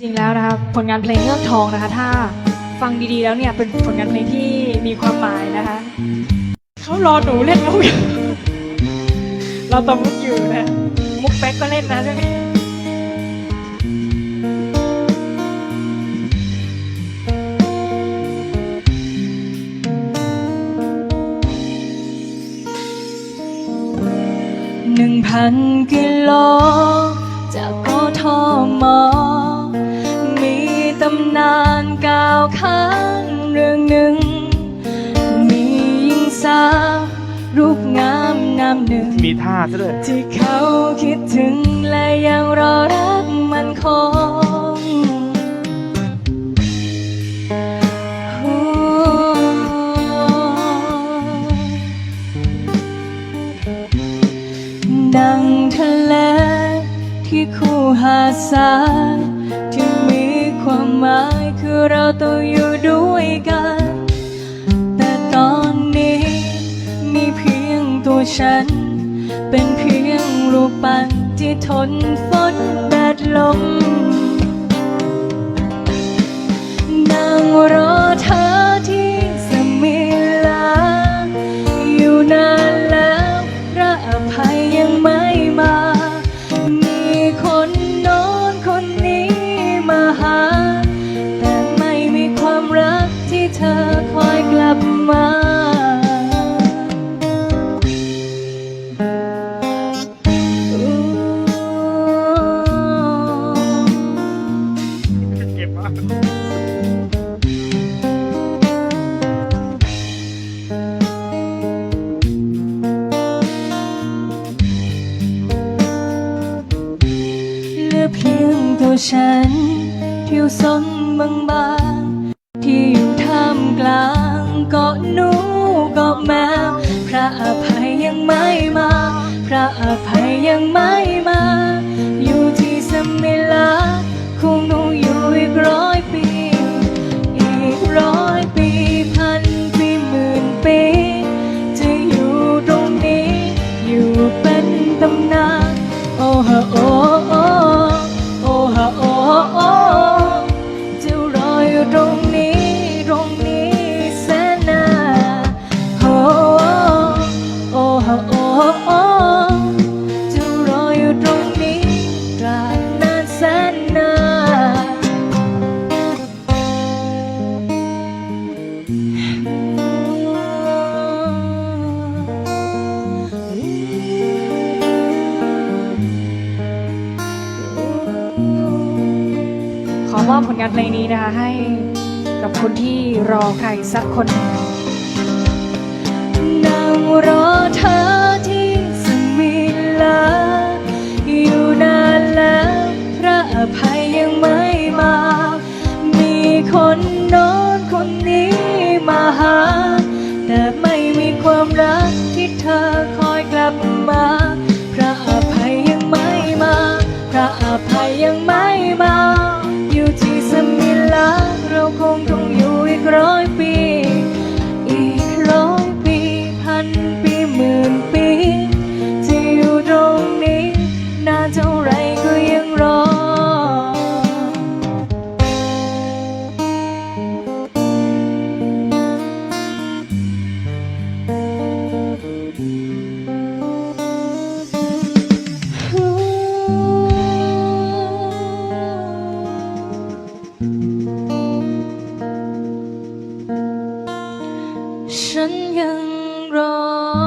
จริงแล้วนะคะผลงานเพลงเงือกทองนะคะ ถ้าฟังดีๆแล้วเนี่ยเป็นผลงานเพลงที่มีความหมายนะคะเขารอหนูเล่นมุกอยู่เราตบมุกอยู่นะมุกแป๊กก็เล่นนะใช่ไหมหนึ่งพันกิโลจากกทมมีตำนานกล่าวค้านเรื่องหนึ่ง มีหญิงสาวรูปงามนามหนึ่ง มีท่าซะด้วย ที่เขาคิดถึงและยังรอรักมันคงดังทะเลที่คู่หาดทรายที่มีความ หมายคือเราต้องอยู่ด้วยกัน แต่ตอนนี้มีเพียงตัวฉัน เป็นเพียงรูปปั้นที่ทนฝนแดดลมนั่งรอ พียงตัวฉัน ผิวสนบางบางที่อยู่ท่ามกลางเกาะหนูเกาะแมวพระอภัยยังไม่มา พระอภัยยังไม่มา ขอมอบผลงานเพลงนี้นะคะ ให้กับคนที่รอใครสักคนหนึ่งนั่งรอเธอที่สมิลาอยู่นานแล้วพระอภัยยังไม่มา มีคนโน้นคนนี้มาหา แต่ไม่มีความรักที่เธอคอ มา ฉันยังรอ